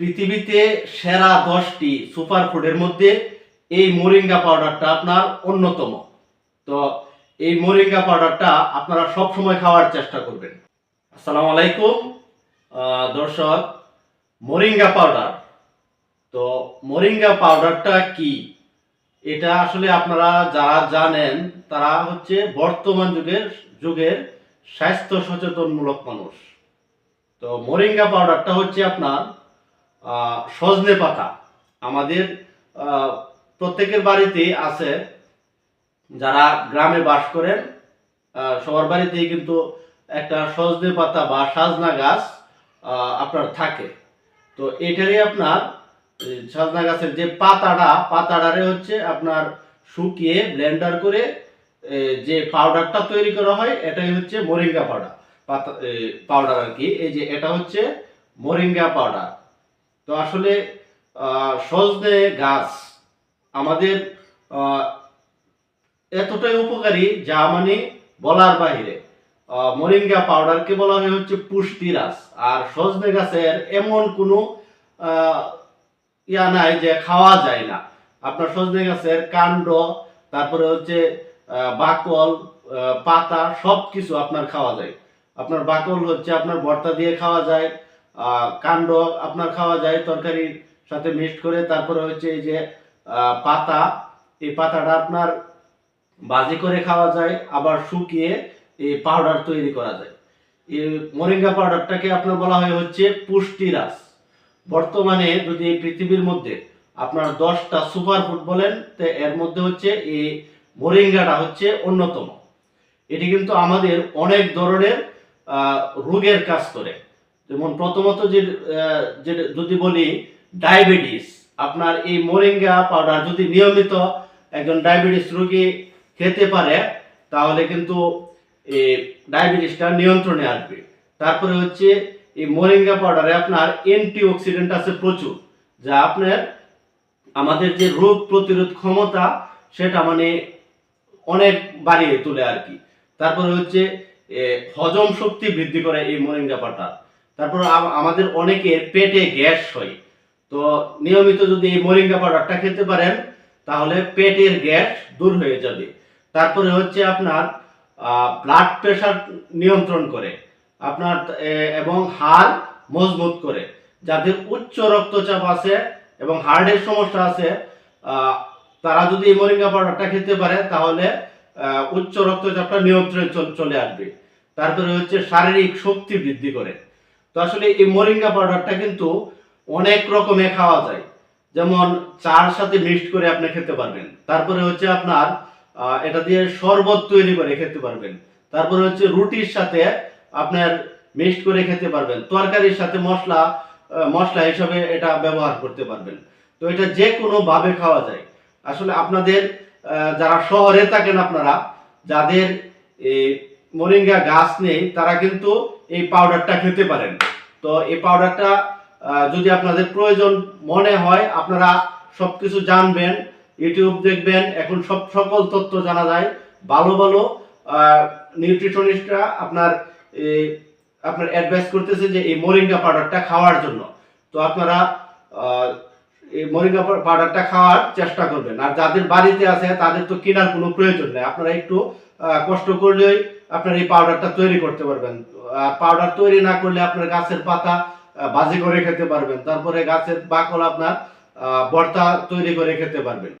পৃথিবীতে সেরা দশটি সুপার ফুডের মধ্যে এই মোরিঙ্গা পাউডারটা আপনার অন্যতম। তো এই মোরিঙ্গা পাউডারটা আপনারা সব সময় খাওয়ার চেষ্টা করবেন। আসসালামু আলাইকুম। দর্শক, মোরিঙ্গা পাউডার। তো মোরিঙ্গা পাউডারটা কি? এটা আসলে আপনারা যারা জানেন, তারা হচ্ছে বর্তমান যুগের যুগের স্বাস্থ্য সচেতনমূলক মানুষ। তো মোরিঙ্গা পাউডারটা হচ্ছে আপনার সজনে পাতা। আমাদের প্রত্যেকের বাড়িতেই আছে। যারা গ্রামে বাস করেন সবার বাড়িতেই কিন্তু একটা সজনে পাতা বা সাজনা গাছ আপনার থাকে। তো এটারই আপনার সজনা গাছের যে পাতাটা, পাতাটারে হচ্ছে আপনার শুকিয়ে ব্লেন্ডার করে যে পাউডারটা তৈরি করা হয়, এটাই হচ্ছে মোরিঙ্গা পাউডার। পাতা পাউডার আর কি। এই যে এটা হচ্ছে মোরিঙ্গা পাউডার। তো আসলে সজনে গাছ আমাদের এতটাই উপকারী যা মানে বলার বাহিরে। মোরিঙ্গা পাউডারকে বলা হয় হচ্ছে পুষ্টিরাস আর সজনে গাছের এমন কোনো ইয়া নাই যে খাওয়া যায় না। আপনার সজনে গাছের কাণ্ড, তারপরে হচ্ছে বাকল পাতা সব কিছু আপনার খাওয়া যায়। আপনার বাকল হচ্ছে আপনার ভর্তা দিয়ে খাওয়া যায়। কাণ্ড আপনার খাওয়া যায়, তরকারির সাথে মিক্সড করে, তারপরে হচ্ছে এই যে পাতা, এই পাতাটা আপনার ভাজি করে খাওয়া যায়, আবার শুকিয়ে এই পাউডার তৈরি করা যায়। এই মোরিঙ্গা পাউডারটাকে আপনার বলা হয় হচ্ছে পুষ্টিরাস বর্তমানে যদি এই পৃথিবীর মধ্যে আপনার দশটা সুপার ফুড বলেন, তো এর মধ্যে হচ্ছে এই মোরিঙ্গাটা হচ্ছে অন্যতম। এটি কিন্তু আমাদের অনেক ধরনের রোগের কাজ করে। যেমন প্রথমত যে যদি বলি ডায়াবেটিস, আপনার এই মোরিঙ্গা পাউডার যদি নিয়মিত একজন ডায়াবেটিস রোগী খেতে পারে, তাহলে কিন্তু এই ডায়াবেটিসটা নিয়ন্ত্রণে আসবে। তারপরে হচ্ছে এই মোরিঙ্গা পাউডারে আপনার অ্যান্টি অক্সিডেন্ট আছে প্রচুর, যা আপনার আমাদের যে রোগ প্রতিরোধ ক্ষমতা, সেটা মানে অনেক বাড়িয়ে তোলে আর কি। তারপরে হচ্ছে হজম শক্তি বৃদ্ধি করে এই মোরিঙ্গা পাউডার তারপর আমাদের অনেকের পেটে গ্যাস হয়। তো নিয়মিত যদি এই মোরিঙ্গা পাউডারটা খেতে পারেন, তাহলে পেটের গ্যাস দূর হয়ে যাবে। তারপরে হচ্ছে আপনার ব্লাড প্রেশার নিয়ন্ত্রণ করে। আপনার এবং হাড় মজবুত করে। যাদের উচ্চ রক্তচাপ আছে এবং হার্টের সমস্যা আছে তারা যদি এই মোরিঙ্গা পাউডারটা খেতে পারে, তাহলে উচ্চ রক্তচাপটা নিয়ন্ত্রণে চল- চলে আসবে। তারপরে হচ্ছে শারীরিক শক্তি বৃদ্ধি করে। তো আসলে এই মোরিঙ্গা পাউডারটা কিন্তু অনেক রকমে খাওয়া যায়। যেমন চার সাথে মিক্সড করে আপনি খেতে পারবেন। তারপরে হচ্ছে আপনার এটা দিয়ে শরবত তৈরি করে খেতে পারবেন। তারপরে হচ্ছে রুটির সাথে আপনার মিক্সড করে খেতে পারবেন। তরকারির সাথে মশলা মশলা হিসাবে এটা ব্যবহার করতে পারবেন। তো এটা যে কোনো ভাবে খাওয়া যায়। আসলে আপনাদের যারা শহরে থাকেন আপনারা, যাদের এই মোরিঙ্গা গাছ নেই, তারা কিন্তু এই পাউডারটা খেতে পারেন। তো এই পাউডারটা যদি আপনাদের প্রয়োজন মনে হয়, আপনারা সবকিছু জানবেন, ইউটিউব দেখবেন, এখন সব সকল তথ্য জানা যায়। ভালো ভালো নিউট্রিশনিস্টরা আপনার আপনার অ্যাডভাইস করতেছে যে এই মোরিঙ্গা পাউডারটা খাওয়ার জন্য। তো আপনারা এই মোরিঙ্গা পাউডারটা খাওয়ার চেষ্টা করবেন। আর যাদের বাড়িতে আছে, তাদের তো কেনার কোনো প্রয়োজন নেই। আপনারা একটু কষ্ট করলেই আপনার এই পাউডারটা তৈরি করতে পারবেন। পাউডার তৈরি না করলে আপনার গাছের পাতা ভাজি করে খেতে পারবেন। তারপরে গাছের বাকল আপনার ভর্তা তৈরি করে খেতে পারবেন।